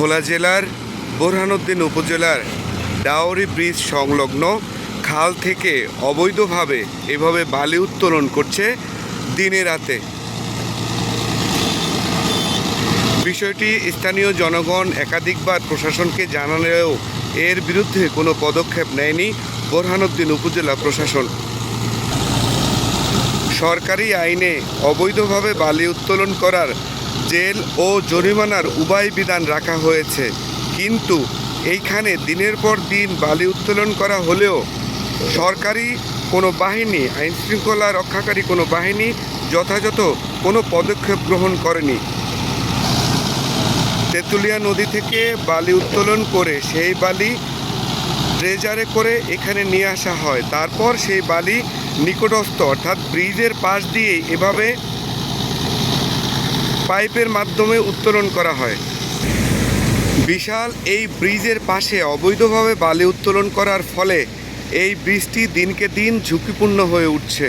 ভোলা জেলার বোরহানুদ্দিন উপজেলার ডাওরি ব্রিজ সংলগ্ন খাল থেকে অবৈধভাবে এভাবে বালি উত্তোলন করছে দিনে রাতে। বিষয়টি স্থানীয় জনগণ একাধিকবার প্রশাসনকে জানালেও এর বিরুদ্ধে কোনো পদক্ষেপ নেয়নি বোরহানুদ্দিন উপজেলা প্রশাসন। সরকারি আইনে অবৈধভাবে বালি উত্তোলন করার জেল ও জরিমানার উভয় বিধান রাখা হয়েছে। কিন্তু এইখানে দিনের পর দিন বালি উত্তোলন করা হলেও সরকারি কোনো বাহিনী, আইনশৃঙ্খলা রক্ষাকারী কোনো বাহিনী যথাযথ কোনো পদক্ষেপ গ্রহণ করেনি। তেঁতুলিয়া নদী থেকে বালি উত্তোলন করে সেই বালি ড্রেজারে করে এখানে নিয়ে আসা হয়। তারপর সেই বালি নিকটস্থ, অর্থাৎ ব্রিজের পাশ দিয়ে এভাবে পাইপের মাধ্যমে উত্তোলন করা হয়। বিশাল এই ব্রিজের পাশে অবৈধভাবে বালি উত্তোলন করার ফলে এই ব্রিজটি দিনকে দিন ঝুঁকিপূর্ণ হয়ে উঠছে।